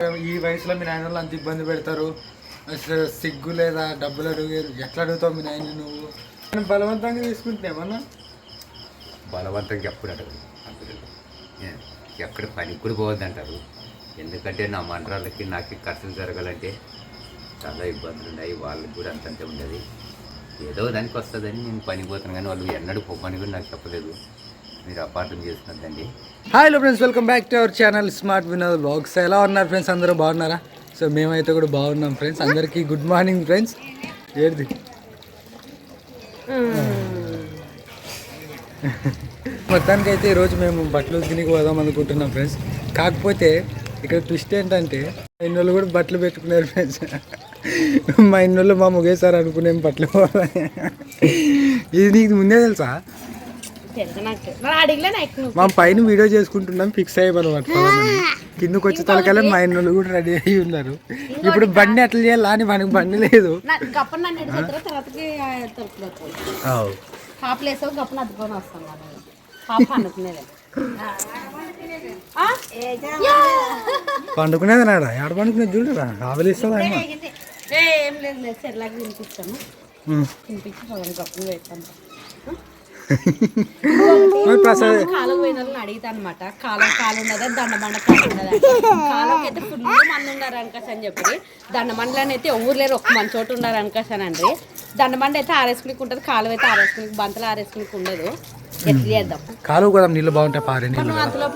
ఈ వయసులో మీ నాయన వాళ్ళు అంత ఇబ్బంది పెడతారు? అసలు సిగ్గు లేదా? డబ్బులు అడుగు ఎట్లా అడుగుతావు మీ నాయన నువ్వు? నేను బలవంతంగా తీసుకుంటున్నామన్నా బలవంతంగా ఎప్పుడు అడగదు ఎక్కడ పనికి కూడా పోవద్దు అంటారు. ఎందుకంటే నా మండరాలకి నాకు ఖర్చులు జరగాలంటే చాలా ఇబ్బందులు ఉన్నాయి. వాళ్ళకి కూడా అంతంతే ఉండదు. ఏదో దానికి వస్తుందని నేను పనికి పోతాను కానీ వాళ్ళు ఎన్నడూ పొమ్మని కూడా నాకు చెప్పలేదు. మీరు అపార్థం చేస్తున్నదండి hi friends welcome back to our channel smart Vinod vlogs ఎలా ఉన్నారు ఫ్రెండ్స్ అందరూ బాగున్నారా? సో మేమైతే కూడా బాగున్నాం ఫ్రెండ్స్ అందరికీ గుడ్ మార్నింగ్ ఫ్రెండ్స్ ఏది? మొత్తానికి అయితే ఈరోజు మేము బట్టలు తినికి పోదాం అనుకుంటున్నాం ఫ్రెండ్స్ కాకపోతే ఇక్కడ ట్విస్ట్ ఏంటంటే మా ఇన్నోళ్ళు కూడా బట్టలు పెట్టుకున్నారు ఫ్రెండ్స్ మా ఇన్నోళ్ళు మా ముగేశారు అనుకునే బట్టలు పోవాలి ఇది నీకు ముందే తెలుసా? మా పైన వీడియో చేసుకుంటున్నాం ఫిక్స్ అయ్యమన్నమాట పదమని కిందకు వచ్చే తలకల్లా మా ఇన్నోళ్ళు కూడా రెడీ అయ్యి ఉన్నారు. ఇప్పుడు బండి ఎట్లా చేయాలా? అని మనకు బండి లేదు. పండుకునేది. నాడ? ఆడ పండుకునేది చూడరా ఆవలిస్తుందా అమ్మ? ఏం లేదు చెర్లాగా తినిపిస్తాను. తినిపించి ప్రసాద్ కాలం పోయిన వాళ్ళని అడిగితే అనమాట కాలం కాలు ఉన్నదా దండమండ కాలు ఉన్నదా కాలంకి అయితే ఫుల్ మంది ఉన్నారు అనకాశ అని చెప్పి. దండమండలని అయితే ఎవరు లేరు ఒక్క మంచి చోటు ఉన్నారు అనకాశానండి దండమండ అయితే ఆరేసుకునికి ఉంటుంది కాలం అయితే ఆరేసుకునికి బంతలు ఆరేసుకునికి ఉండదు. ఎట్లా చేద్దాం? కాలువ నీళ్ళు బాగుంటాయి పారే నీళ్ళు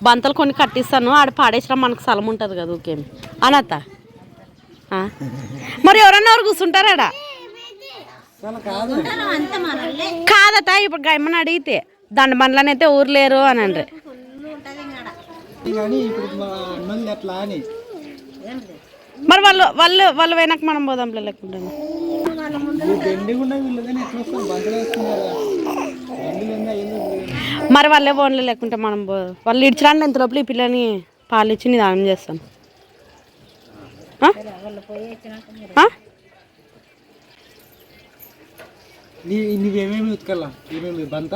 బంతలు కొన్ని కట్టిస్తాను ఆడ పాడేసిన మనకు స్థలం ఉంటుంది కదా ఊకేమి అనత్త ఆ? మరి ఎవరన్నా ఎవరు కూర్చుంటారా ఆడ? కాదట ఇప్పుడు గమ్మని అడిగితే దండబండ్లని అయితే ఊరు లేరు అని అండ్రి. మరి వాళ్ళు వాళ్ళు వాళ్ళు వెనక మనం పోదాంలే లేకుండా. మరి వాళ్ళే ఫోన్లో లేకుంటే మనం పో వాళ్ళు ఇడ్చరాండి ఎంత లోపల ఈ పిల్లని పాలు ఇచ్చి నిదానం చేస్తాం ఆ? ఆ? నీ నువ్వేమేమి ఏమేమి? బంత?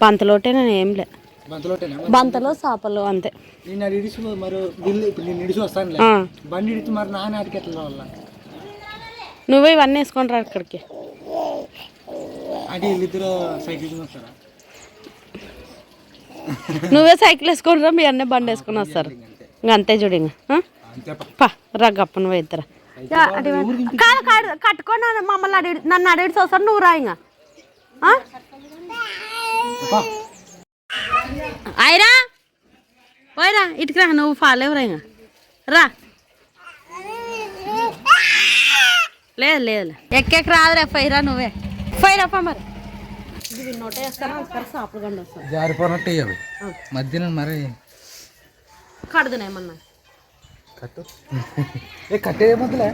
బంతలోటే నేను ఏం లే. బంతలోటేనా? బంతలో చేపలు అంతే. నేను అది ఇడిచి మరి బిల్లు ఇప్పుడు నేను ఇడిచి వస్తానులే. ఆ. బండి ఇడిచి మరి నా నాటికి ఎట్లా రావాలా? నువ్వే ఇవన్నీ వేసుకొని రా ఇక్కడికి. అంటే వీళ్ళిద్దరు సైకిల్ మీద వస్తారా? నువ్వే సైకిల్ వేసుకొని రా మీ అన్నీ బండి వేసుకొని వస్తారు. ఇంక అంతే చూడు ఇంక ఆ? అంతే పా. పా రా గప్పన పోయిద్దరా కాదు కాదు కట్టుకొని మమ్మల్ని అడిగి నన్ను అడిగి వస్తాను నువ్వు రా ఇంకా ఆ? పా. ఆయరా పోయిరా ఇటుకు రా నువ్వు ఫాలో ఎవరా ఇంకా రా. లేదు లేదు ఎక్కెక్కి రాదురా ఫైరా నువ్వే. ఫైరా మరి. జారిపోనట్టు మధ్యలో మరి కడుదునేమన్నా కట్టు. ఏ కట్టేదే మొదలే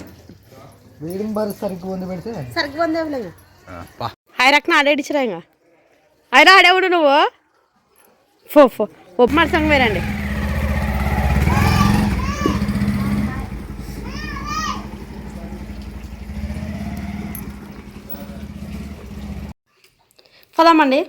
వేడిని బాగా సరిగ్గా వండి పెడితే. సరిగ్గా ఉంది లేదు. పా. హైరాక్ ఆడేడిచ్చిరా ఇంకా? హైరా ఆడేవుడు నువ్వు? ఫో ఫో. ఉప్పు మరసంగ వేరండి పదామండి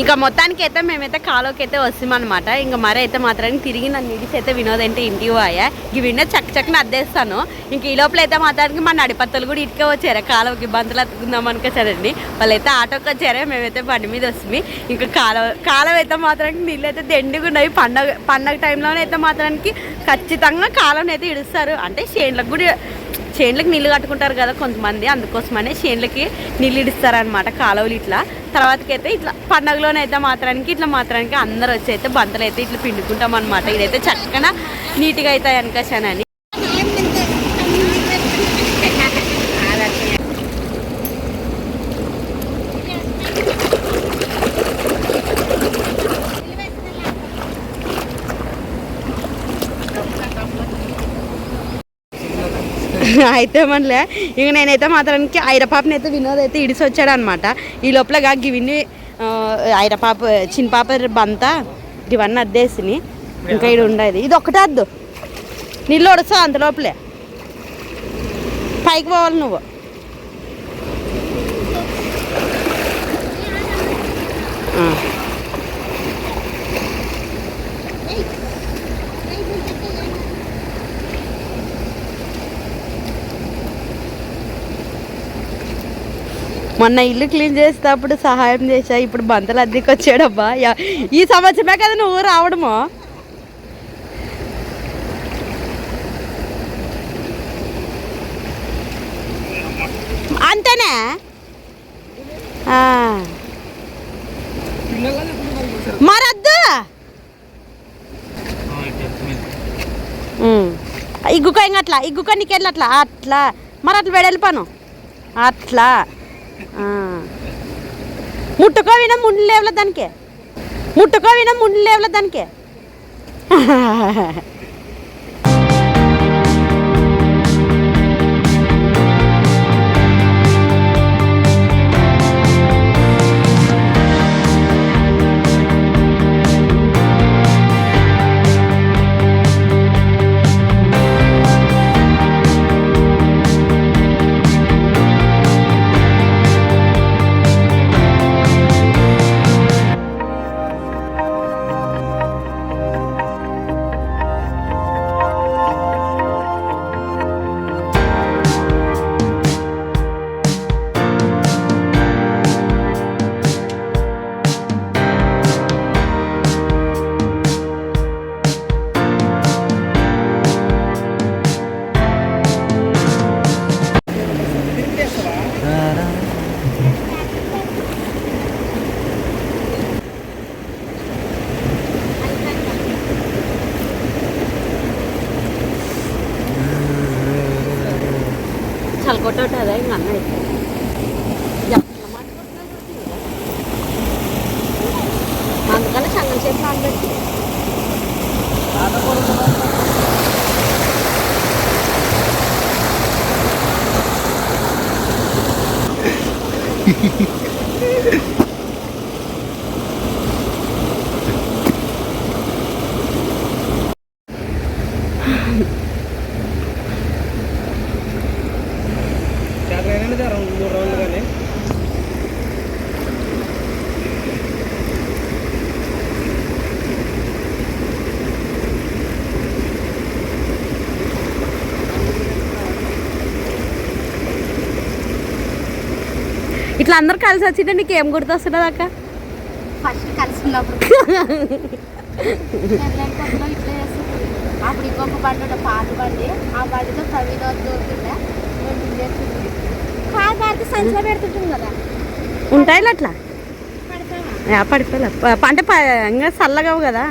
ఇంకా మొత్తానికి అయితే మేమైతే కాలోకి అయితే వస్తామన్నమాట. ఇంకా మరి అయితే మాత్రం తిరిగి నన్ను ఇడిచి అయితే వినోద్ అంటే ఇంటికి పోయా. ఇవి విన్న చక్క చక్కన అద్దేస్తాను. ఇంక ఈ లోపల అయితే మాత్రానికి మా నడిపత్తలు కూడా ఇటుకే వచ్చారా. కాలువకి బంతులు అతుకుందాం అనుకోసారండి. వాళ్ళైతే ఆటోకి వచ్చారా మేమైతే బండి మీద వస్తుంది. ఇంకా కాలువ కాలువ అయితే మాత్రానికి నీళ్ళు అయితే దండిగా పండగ పండగ టైంలోనే అయితే మాత్రానికి ఖచ్చితంగా కాలువని అయితే ఇడుస్తారు. అంటే చేనులకు కూడా చేనులకు నీళ్ళు కట్టుకుంటారు కదా కొంతమంది. అందుకోసమనే చేనులకి నీళ్ళు ఇడుస్తారనమాట కాలువలు ఇట్లా. తర్వాతకి అయితే ఇట్లా పండగలోనైతే మాత్రానికి ఇట్లా మాత్రానికి అందరు వచ్చి అయితే బంతలు అయితే ఇట్లా పిండుకుంటాం అనమాట ఇదైతే చక్కగా నీట్గా అవుతాయి అనుకోసానని అయితే మనలే ఇక నేనైతే మాత్రానికి ఐరపాపని అయితే వినోద్ అయితే ఇడిసి వచ్చాడు అనమాట ఈ లోపల గివిని ఐరపాప చిన్న పాప బంత ఇవన్నీ అద్దేసిని. ఇంకా ఇది ఉండేది. ఇది ఒకటే అద్దు. నీళ్ళు ఒడుస్తావు అంత లోపలే. పైకి పోవాలి నువ్వు. ఆ. మొన్న ఇల్లు క్లీన్ చేసేటప్పుడు సహాయం చేసా ఇప్పుడు బంతలు అద్దెకి వచ్చాడబ్బా ఈ సంవత్సరమే కదా నువ్వు రావడము? అంతేనా? మరద్దు? ఇగ్గుక ఇంక అట్లా? ఇగ్గుక నీకు అట్లా? అట్లా. మరి అట్లా వెడల్పాను అట్లా. ఆ. ముట్టుకో విన ముండ్లు లేవల దానికి ముట్టుకో విన ముండ్లు లేవల దానికి കോട്ടോട്ട് അതായത് നന്നായിരിക്കും ఇట్లా అందరు కలిసి వచ్చింటే నీకు ఏం గుర్తొస్తున్నది అక్క? ఫస్ట్ కలిసి ఉన్నప్పుడు అప్పుడు ఇంకొక బండి ఉండే పాత బండి. ఆ బండితో ప్రవీణ్ దూరుతుండే. కాదు పాత సంచిలో పెడుతుంటుంది కదా. ఉంటాయి అట్లా? పెడతామా యా, పడిపోలే ప- అంటే ప- ఇంకా చల్లగావు కదా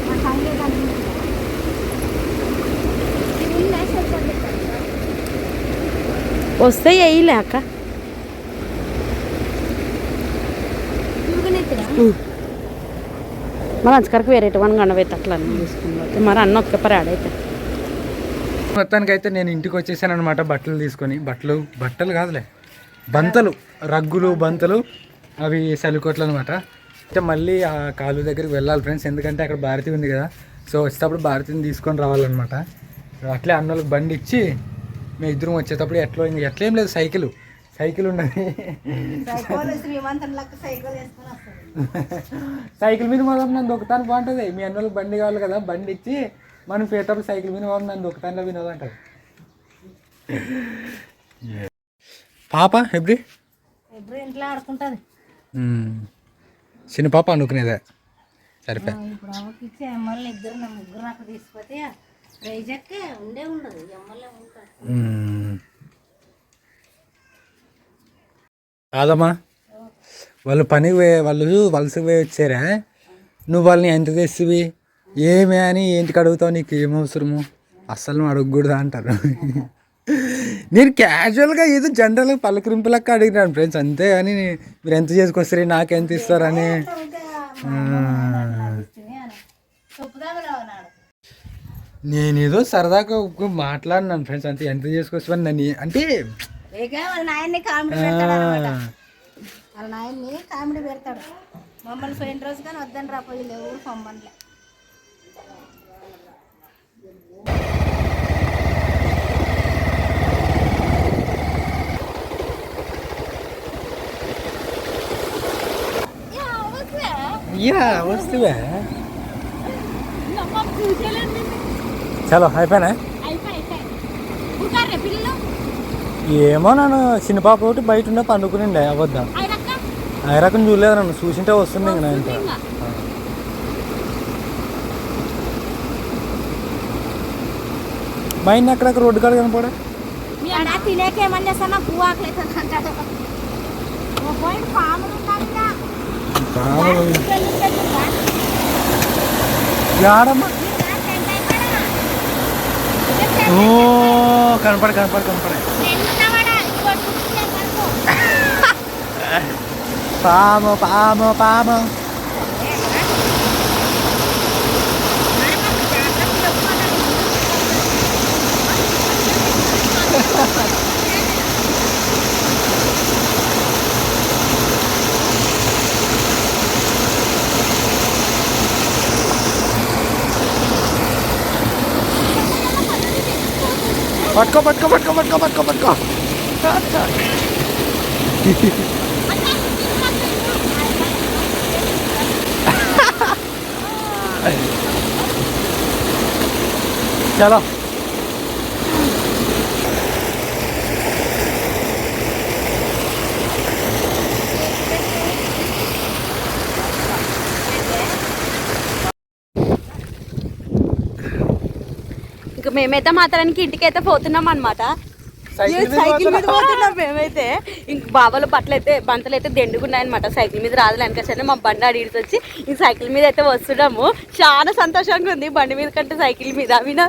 మా సంగే దాన్ని ఇది ఉందా సరిపోతుంది వస్తే వేయలే అక్క. తిరుగునెత్తురా మరి అంచకరకు వేరే వన్ గండవైతే అట్లా అన్నీ తీసుకుని మరి అన్న ఒక్క మొత్తానికి అయితే. నేను ఇంటికి వచ్చేసాను అనమాట బట్టలు తీసుకొని. బట్టలు బట్టలు కాదులే. బంతలు రగ్గులు బంతలు అవి సలికోట్లు అనమాట అయితే మళ్ళీ ఆ కాలు దగ్గరికి వెళ్ళాలి ఫ్రెండ్స్. ఎందుకంటే అక్కడ భారతి ఉంది కదా. సో వచ్చేటప్పుడు భారతిని తీసుకొని రావాలన్నమాట. అట్లే అన్నోళ్ళకి బండి ఇచ్చి మేము ఇద్దరం వచ్చేటప్పుడు ఎట్లా ఇంక ఎట్లా ఏం లేదు సైకిల్. సైకిల్ ఉన్నది. శ్రీమంతులకు సైకిల్ మీద మాత్రం నన్ను దొక్కుతాను బాగుంటుంది. మీ అన్నోళ్ళకి బండి కావాలి కదా బండి ఇచ్చి మనం పోయేటప్పుడు సైకిల్ మీద మాత్రం నన్ను దొక్కుతానులో వినోదం అంటారు. పాప ఎబ్రి? ఎప్పుడు ఇంట్లో ఆడుకుంటుంది. చిన్న పాప అనుకునేదే. సరిపే. ఇప్పుడు ఇద్దరు నా ముగ్గురు నాకు తీసుకుపోతే కాదమ్మా. వాళ్ళు పనికి పోయే వాళ్ళు వలసకు పోయి వచ్చారా? నువ్వు వాళ్ళని ఎంత తెస్తువి ఏమే అని ఏంటికి అడుగుతావు? నీకు ఏం అవసరము? అస్సలు నువ్వు అడగకూడదా అంటారు. నేను క్యాజువల్గా ఏదో జనరల్గా పలకరింపు లెక్క అడిగినాను ఫ్రెండ్స్ అంతే కానీ మీరు ఎంత చేసుకొస్తారు? నాకెంత ఇస్తారని. నేనేదో సరదాగా మాట్లాడినాను ఫ్రెండ్స్ అంతే ఎంత చేసుకొస్తామని నన్ను అంటే నాయన్ని కామెడీ పెడతాడు వాళ్ళ నాయన్ని కామెడీ పెడతాడు. మమ్మల్ని పోయిన రోజు కానీ వద్దని రా పోయి లేవు పొమ్మనిలే యా వస్తువే. చలో అయిపోయినా ఏమో నన్ను చిన్న పాప ఒకటి బయట ఉండే పండుకునిండే అవద్దా? ఆ రకం చూడలేదు నన్ను చూసింటే వస్తుంది ఇంక నా ఇంత మైండ్ అక్కడక్కడ రోడ్డు కాడ కనపడా? మీ యాడమ్మా తినేకి ఏమని చేస్తాను పువ్వు ఆకలి అవుతుంది అంటాడు ఓ పోయిన పాములు ఉన్నాయి ఇంకా. వెళ్ళి వెళ్ళిరా. యాడమ్మా ఇంకా టెంట్ అయిపోయాడా? ఇంకా టెంట్ ఓ కనపడ కనపడ కనపడ టెంట్ ఉన్నవాడా? ఇదిగో కూర్చునే పట్టుకో పట్టుకో పట్టుకో పట్టుకో పట్టుకో పట్టుకో చలో మేమైతే మాత్రానికి ఇంటికి అయితే పోతున్నాం అనమాట సైకిల్ మీద పోతున్నా. మేమైతే. ఇంక బాబాల బట్టలు అయితే బంతలు అయితే దెండుకున్నాయన్నమాట. సైకిల్ మీద రాదు వెనకసరి మా బండి అడిగి వచ్చి ఈ సైకిల్ మీద అయితే వస్తున్నాము. చాలా సంతోషంగా ఉంది బండి మీద కంటే సైకిల్ మీద వినా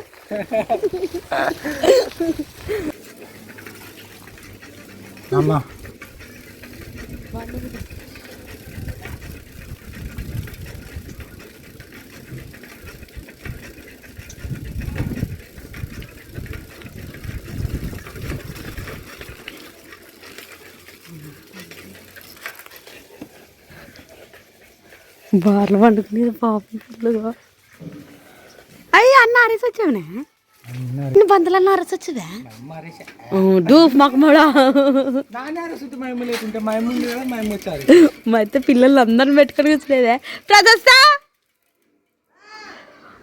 అమ్మా. బార్లు పండుకునేది పాపం అయ్యి అన్న అరేసి వచ్చావునే? నువ్వు బంతులన్న అరసి వచ్చేదా డూప్ మాకు మడా. అయితే పిల్లలు అందరిని పెట్టుకొని వచ్చలేదే ప్రదస్తా.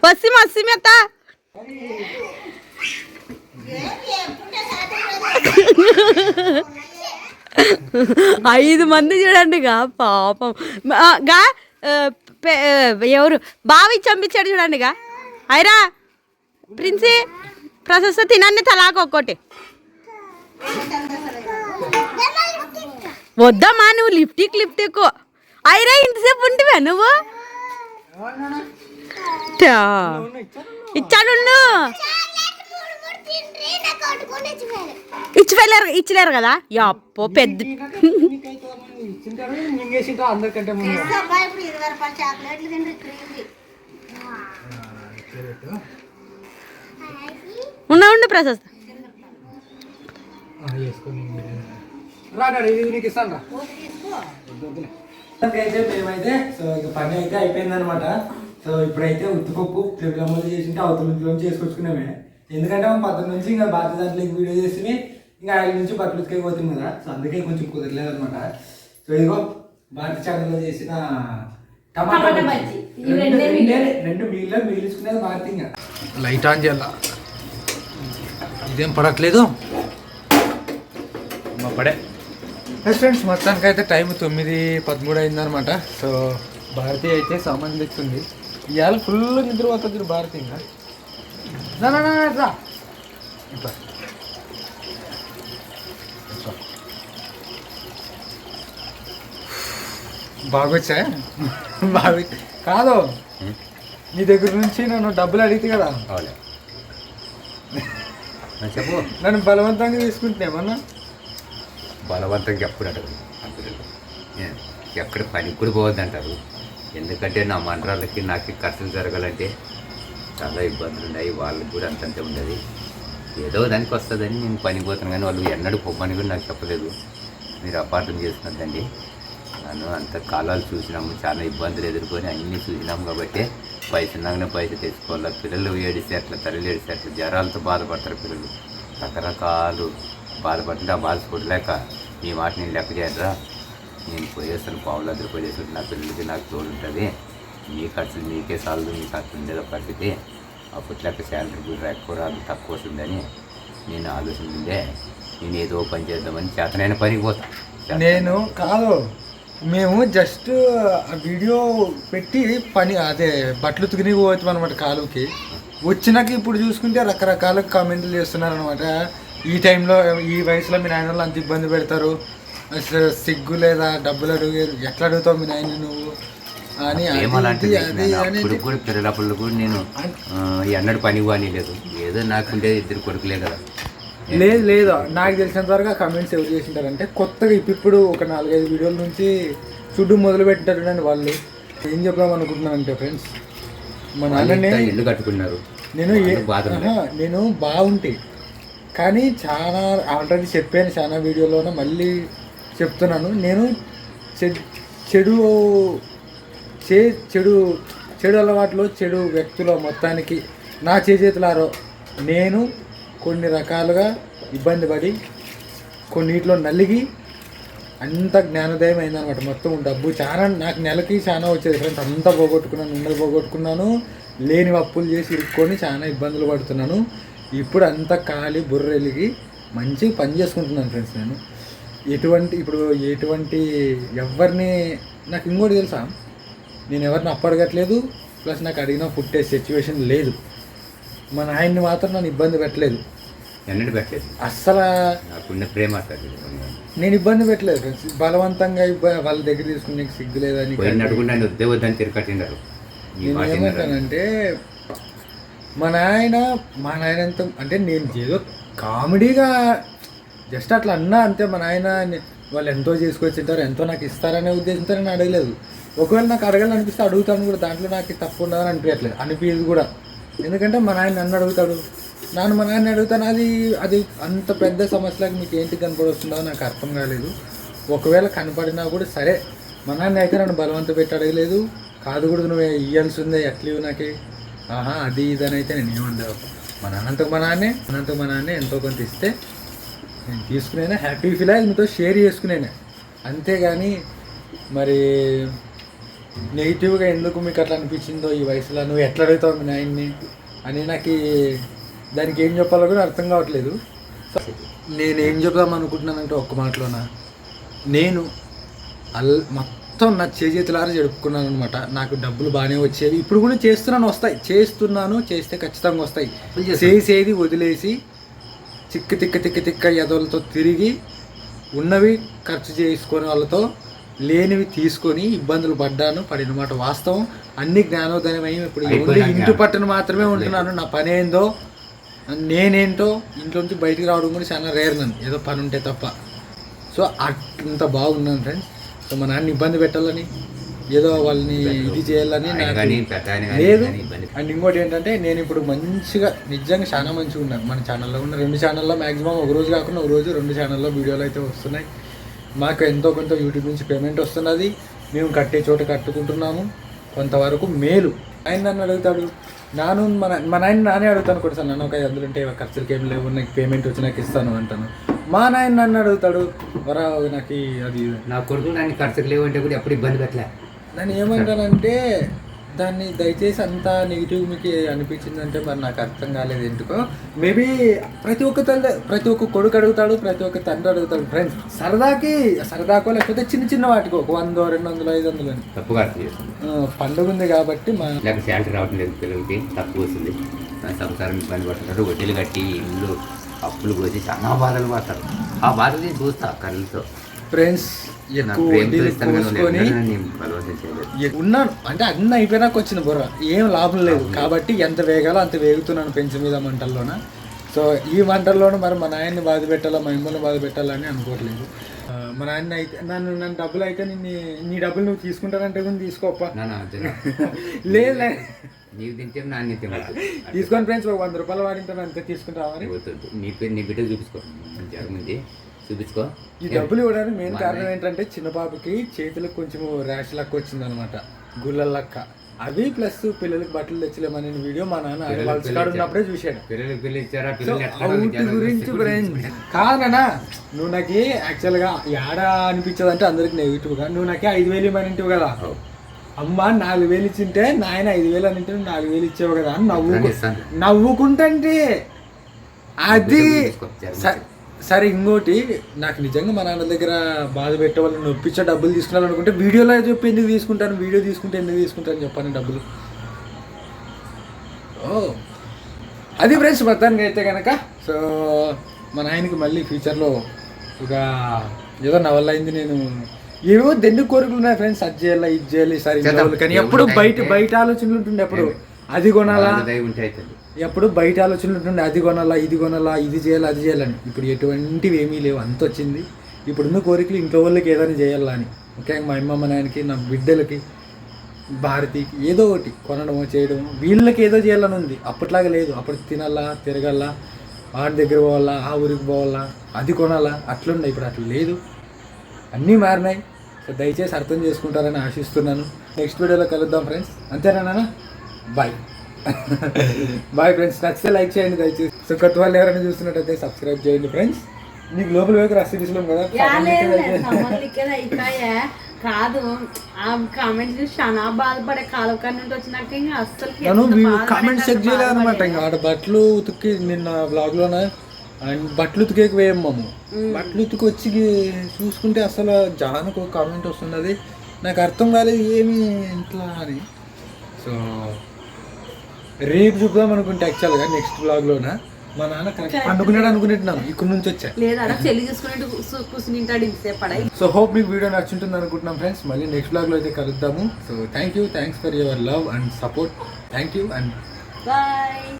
వసి మసి మెత్త ఐదు మంది చూడండి గా పాపం గా ఎవరు? బావి చంపించాడు చూడండి గా అయిరా ప్రిన్సీ ప్రశస్త తినండి తలాక ఒక్కోటి. వద్దమ్మా నువ్వు లిఫ్టిక్ లిఫ్టిక్ అయిరా ఇంతసేపు ఉంటివా నువ్వు. ఇచ్చాడు. ఇచ్చి వెళ్ళారు ఇచ్చలేరు కదా? అప్పో పెద్ద అందరికంటే ఉన్నా ఉండు ప్రశస్త మేమైతే సో ఇక పని అయితే అయిపోయింది అనమాట సో ఇప్పుడైతే ఉత్తిపప్పు త్రిపులమ్మలు చేసింటే అవతల చేసుకొచ్చుకున్నామే. ఎందుకంటే మా పద్దె నుంచి ఇంకా బాధ్యత దాంట్లో వీడియో చేసి ఇంకా ఆయన నుంచి బట్టలు ఉతికైపోతుంది కదా. సో అందుకే కొంచెం కుదరలేదు అనమాట సో ఇదిగో భారత చాటలో చేసిన టమాటా బజ్జీ. రెండు మిగిలే- రెండు మిగిలిన మిగిలించుకునేది భారతి ఇంకా. లైట్ ఆన్ చేయాల? ఇదేం పడట్లేదు? మా పడే. ఫ్రెండ్స్ మొత్తానికి అయితే టైం తొమ్మిది పదమూడు అయిందనమాట సో భారతి అయితే సామాన్ తెచ్చింది ఇవాళ ఫుల్ నిద్ర పోతుంది భారతి ఇంకా. రా. ఇట్లా. ఇట్లా. బాగొచ్చా? బాగా కాదు. నీ దగ్గర నుంచి నన్ను డబ్బులు అడిగితే కదా. చెప్పు. నన్ను బలవంతంగా తీసుకుంటే ఏమన్నా? బలవంతంగా ఎప్పుడు అడగదు ఎక్కడ పనికి కూడా పోవద్దంటారు. ఎందుకంటే నా మండరాలకి నాకు ఖర్చులు జరగాలంటే చాలా ఇబ్బందులు ఉన్నాయి. వాళ్ళకి కూడా అంతంతే ఉండేది. ఏదో దానికి వస్తుందని నేను పనికి పోతాను కానీ వాళ్ళు ఎన్నడూ పొమ్మని కూడా నాకు చెప్పలేదు. మీరు అపార్థం చేస్తున్నదండి నన్ను అంత కాలాలు చూసినాము చాలా ఇబ్బందులు ఎదుర్కొని అన్నీ చూసినాము కాబట్టి పైసలు పైసలు తెచ్చుకోవాలి? పిల్లలు ఏడిస్తే అట్లా తల్లి ఏడిస్తే అట్లా? జ్వరాలతో బాధపడతారు పిల్లలు. రకరకాలు బాధపడుతుంటే ఆ బాధ చూడలేక మీ మాట నేను లెక్క చేయరా నేను పోయేస్తాను పావులు అద్దరు పోయేస్తాను నా పిల్లలకి నాకు తోడుంటుంది. మీ ఖర్చులు మీకే సాలదు మీ ఖర్చు ఉండేదో పరిస్థితి. అప్పట్లెక్క శాలరీ కూడా ఎక్కువ రాదు తక్కువ వస్తుందని నేను ఆలోచన ఉండే. నేను ఏదో పని చేద్దామని చేతనైన పనికి పోతా. నేను కాదు మేము జస్ట్ ఆ వీడియో పెట్టి పని అదే బట్టలు ఉతికిని పోతాం అనమాట కాలుకి వచ్చినాక ఇప్పుడు చూసుకుంటే రకరకాల కామెంట్లు చేస్తున్నారు అనమాట ఈ టైంలో ఈ వయసులో మీ నాయన వాళ్ళు అంత ఇబ్బంది పెడతారు. సిగ్గు లేదా డబ్బులు అడుగు ఎట్లా అడుగుతావు మీ నాయన నువ్వు? అని అని అప్పుడు కూడా పిల్లలప్పుడు కూడా నేను ఎన్నడూ పని లేదు ఏదో నాకుండే ఇద్దరు కొడుకులే కదా. లేదు లేదు. నాకు తెలిసినంత వరకు కమెంట్స్ ఎవరు చేసింటారంటే కొత్తగా ఇప్పుడు ఒక నాలుగైదు వీడియోల నుంచి చూడు మొదలు పెట్టారు వాళ్ళు. ఏం చెప్దాం అనుకుంటున్నాను అంటే ఫ్రెండ్స్ మా నాన్నని ఇల్లు కట్టుకున్నారు. నేను నేను బాగుంటే. కానీ చాలా ఆల్రెడీ చెప్పాను చాలా వీడియోలోనే మళ్ళీ చెప్తున్నాను. నేను చెడు చే చెడు చెడు అలవాట్లు చెడు వ్యక్తుల మొత్తానికి నా చేతులారో నేను కొన్ని రకాలుగా ఇబ్బంది పడి కొన్నిట్లో నలిగి అంత జ్ఞానోదయం అయిందనమాట మొత్తం డబ్బు చాలా నాకు నెలకి చాలా వచ్చేది. ఫ్రెండ్స్ అంతా పోగొట్టుకున్నాను నిన్న పోగొట్టుకున్నాను లేని అప్పులు చేసి ఇరుక్కొని చాలా ఇబ్బందులు పడుతున్నాను. ఇప్పుడు అంతా కాలి బుర్రెలిగి మంచిగా పని చేసుకుంటున్నాను ఫ్రెండ్స్ నేను. ఎటువంటి ఇప్పుడు ఎటువంటి ఎవరిని నాకు ఇంకోటి తెలుసా? నేను ఎవరిని అప్పడగట్లేదు ప్లస్ నాకు అడిగిన పుట్టే సిచ్యువేషన్ లేదు. మా నాయన్ని మాత్రం నన్ను ఇబ్బంది పెట్టలేదు. ఎన్నడూ పెట్టలేదు. అస్సలు నాకున్న ప్రేమ నేను ఇబ్బంది పెట్టలేదు ఫ్రెండ్స్. బలవంతంగా ఇబ్బ- వాళ్ళ దగ్గర తీసుకునే సిగ్గు లేదని తిరగట్టినారు విన్నారు. ఏమంటానంటే మా నాయన మా నాయన ఎంత అంటే నేను ఏదో కామెడీగా జస్ట్ అట్లా అన్నా అంతే. మా నాయన వాళ్ళు ఎంతో చేసుకొచ్చింటారు ఎంతో నాకు ఇస్తారనే ఉద్దేశంతో నేను అడగలేదు. ఒకవేళ నాకు అడగాలనిపిస్తే అడుగుతాను కూడా. దాంట్లో నాకు తప్పు ఉండదని అనిపించట్లేదు. అనిపించదు కూడా. ఎందుకంటే మా నాయన నన్ను అడుగుతాడు. నాన్న మా నాయన అడుగుతాను. అది అది అంత పెద్ద సమస్యలకు మీకు ఏంటి కనపడొస్తుందో నాకు అర్థం కాలేదు. ఒకవేళ కనపడినా కూడా సరే మా నాన్న అయితే నన్ను బలవంత పెట్టి అడగలేదు. కాదు కూడా నువ్వు ఇయ్యాల్సిందే ఎట్లీవు నాకే. ఆహా అది ఇది అని అయితే నేను ఏమండవు మా నాన్నంతకు మా నాన్నే అనంతకు మా నాన్నే ఎంతో కొంత ఇస్తే నేను తీసుకునేనా? హ్యాపీ ఫీల్ అయ్యి మీతో షేర్ చేసుకునేనా? అంతేగాని మరి నెగిటివ్గా ఎందుకు మీకు అట్లా అనిపించిందో ఈ వయసులో? నువ్వు ఎట్లా అడుగుతావు మీ నాయన్ని? అని నాకు దానికి ఏం చెప్పాలో కూడా అర్థం కావట్లేదు. నేను ఏం చెప్దాం అనుకుంటున్నానంటే ఒక్క మాటలోన? నేను అల్ మొత్తం నా చేతులారా జరుపుకున్నాను అనమాట నాకు డబ్బులు బాగానే వచ్చేవి. ఇప్పుడు కూడా చేస్తున్నాను వస్తాయి. చేస్తున్నాను చేస్తే ఖచ్చితంగా వస్తాయి. చేసేది వదిలేసి చిక్క తిక్క తిక్క తిక్క ఎదలతో తిరిగి ఉన్నవి ఖర్చు చేసుకునే వాళ్ళతో లేనివి తీసుకొని ఇబ్బందులు పడ్డాను పడిన మాట వాస్తవం. అన్ని జ్ఞానోదయం అయ్యి ఇప్పుడు ఇంటి పట్టున మాత్రమే ఉంటున్నాను. నా పని ఏందో నేనేంటో ఇంట్లో నుంచి బయటికి రావడం కూడా చాలా రేర్ నన్ను. ఏదో పని ఉంటే తప్ప. సో అంత బాగున్నాను ఫ్రెండ్స్. సో మా నాన్న ఇబ్బంది పెట్టాలని ఏదో వాళ్ళని ఇది చేయాలని లేదు. అండ్ ఇంకోటి ఏంటంటే నేను ఇప్పుడు మంచిగా నిజంగా చాలా మంచిగా ఉన్నాను. మన ఛానల్లో ఉన్న రెండు ఛానల్లో మాక్సిమం ఒక రోజు కాకుండా ఒక రోజు రెండు ఛానల్లో వీడియోలు అయితే వస్తున్నాయి. మాకు ఎంతో కొంత యూట్యూబ్ నుంచి పేమెంట్ వస్తున్నది. మేము కట్టే చోట కట్టుకుంటున్నాము. కొంతవరకు మేలు. ఆయన నన్ను అడుగుతాడు నాను మన మా నాయన నానే అడుగుతాను కూడా సార్. నన్ను ఒక ఐదు వందలు ఉంటే ఖర్చులకి ఏం లేవు నాకు పేమెంట్ వచ్చి నాకు ఇస్తాను అంటాను. మా నాయన నన్ను అడుగుతాడు వరా నాకు అది. నా కొడుకులు దాన్ని ఖర్చుకు లేవంటే కూడా ఎప్పుడు ఇబ్బంది పెట్టలే. దాన్ని ఏమంటానంటే దాన్ని దయచేసి అంత నెగిటివ్ మీకు అనిపించిందంటే మరి నాకు అర్థం కాలేదు ఎందుకో. మేబీ ప్రతి ఒక్క తల్లి ప్రతి ఒక్క కొడుకు అడుగుతాడు ప్రతి ఒక్క తండ్రి అడుగుతాడు. ఫ్రెండ్స్ సరదాకి సరదాకో లేకపోతే చిన్న చిన్న వాటికి ఒక వందో రెండు వందలు ఐదు వందలు అని. తప్పుగా పండుగ ఉంది కాబట్టి మా శాలరీ రావడం లేదు పిల్లలకి తక్కువ వస్తుంది. సంసారం ఇబ్బంది పడుతున్నారు వడ్డీలు కట్టి ఇల్లు అప్పులు పోసి చాలా బాధలు పడతారు. ఆ బాధలు చూస్తా కళ్ళతో. ఫ్రెండ్స్ ఎక్కువ వడ్డీలు ఉన్నాను అంటే అన్ని అయిపోయినాక వచ్చిన బుర్ర. ఏం లాభం లేదు. కాబట్టి ఎంత వేగాలో అంత వేగుతున్నాను పెంచు మీద మంటల్లోన. సో ఈ మంటల్లోనూ మరి మా నాయన్ని బాధ పెట్టాలా మా ఇమ్మని బాధ పెట్టాలని అనుకోవట్లేదు మా నాయన అయితే నన్ను నన్ను డబ్బులు అయితే నిన్ను నీ డబ్బులు నువ్వు తీసుకుంటానంటే కూడా తీసుకోప్ప నా నా నా. లేదు. నీకు తింటే వద్దు తీసుకొని ఫ్రెండ్స్ ఒక వంద రూపాయలు వాడింటాను అంతే తీసుకుంటావా నీ పేరు నీ బిడ్డకు చూపించుకో. జ్వరం ఉంది. చూపించుకో. ఈ డబ్బులు ఇవ్వడానికి మెయిన్ కారణం ఏంటంటే చిన్న పాపకి చేతులకు కొంచెం ర్యాష్ లక్క వచ్చింది అనమాట గుళ్ళ లక్క అవి ప్లస్ పిల్లలకి బట్టలు తెచ్చలేమనే వీడియో మా నాన్న పిల్లలకి వాళ్ళ కాడ ఉన్నప్పుడే చూశాడు. జ్వరం గురించి కాదనా నువ్వు నాకు యాక్చువల్గా ఏడ అనిపించదు అంటే అందరికి నెగిటివ్గా నువ్వు నాకే ఐదు వేలు ఇవ్వమంటివి కదా. అమ్మ నాలుగు వేలు ఇచ్చింటే నాయన ఐదు వేలు అని నువ్వు నాలుగు వేలు ఇచ్చావు కదా అని నవ్వు. నవ్వుకుంటే అది సరే ఇంకోటి నాకు నిజంగా మా నాన్న దగ్గర బాధ పెట్టే వాళ్ళు నొప్పించే డబ్బులు తీసుకున్నాను వీడియోలో చెప్పి ఎందుకు తీసుకుంటాను వీడియో తీసుకుంటే ఎందుకు తీసుకుంటాను చెప్పాను డబ్బులు. ఓ అది ఫ్రెండ్స్ మొత్తానికి అయితే కనుక సో మా నాయనకి మళ్ళీ ఫ్యూచర్లో ఒక ఏదో నా వల్ల అయింది నేను. ఏవో దెండు కోరికలు ఉన్నాయి ఫ్రెండ్స్ అది చేయాలి ఇది చేయాలి సరే కానీ ఎప్పుడు బయట బయట ఆలోచనలు ఉంటుండే ఎప్పుడు. అది. కొనాలా? ఎప్పుడు బయట ఆలోచనలు ఉంటుండే అది కొనాలా ఇది కొనాలా ఇది చేయాలి అది చేయాలని. ఇప్పుడు ఎటువంటివి ఏమీ లేవు. అంత వచ్చింది. ఇప్పుడున్న కోరికలు ఇంట్లో వాళ్ళకి ఏదైనా చేయాలా అని. ముఖ్యంగా మా అమ్మ మా నాయనకి నా బిడ్డలకి భారతికి ఏదో ఒకటి కొనడమో చేయడం వీళ్ళకి ఏదో చేయాలని ఉంది. అప్పట్లాగా లేదు. అప్పుడు తినాలా తిరగాలా వాడి దగ్గర పోవాలా ఆ ఊరికి పోవాలా అది కొనాలా అట్లుండే ఇప్పుడు అట్లా లేదు. అన్నీ మారినాయి. సో దయచేసి అర్థం చేసుకుంటారని ఆశిస్తున్నాను. నెక్స్ట్ వీడియోలో కలుద్దాం ఫ్రెండ్స్. అంతేనా బాయ్. బాయ్ ఫ్రెండ్స్ నచ్చితే లైక్ చేయండి దయచేసి. సో కొత్త వాళ్ళు ఎవరైనా చూస్తున్నట్టయితే సబ్స్క్రైబ్ చేయండి ఫ్రెండ్స్ నీకు లోపల వేకు రసి విషయం కదా? కాదు ఆ కామెంట్స్ చూసి చాలా బాధపడే కాలం కాడి నుండి వచ్చినాక ఇంకా అస్సలు మనం కామెంట్స్ చెక్ చేయలేదు అనమాట ఇంకా. ఆడ బట్టలు ఉతికి నిన్న బ్లాగ్ లోన అండ్ బట్టలు ఉతికేకి వేయమ్మాము బట్టలు ఉతికి వచ్చి చూసుకుంటే అసలు జానకు ఒక కామెంట్ వస్తున్నది. నాకు అర్థం కాలేదు ఏమి ఇంట్లో అని. సో రేపు చూద్దాం అనుకుంటే యాక్చువల్గా నెక్స్ట్ బ్లాగ్లోన మా నాన్న కరెక్ట్ పండుకున్నాడు అనుకుంటున్నాను ఇక్కడ నుంచి వచ్చా. లేదా చెల్లి సో హోప్ మీకు వీడియో నచ్చుంటుంది అనుకుంటున్నాం ఫ్రెండ్స్ మళ్ళీ నెక్స్ట్ బ్లాగ్లో అయితే కలుద్దాము. So thank you thanks for your love and support thank you and bye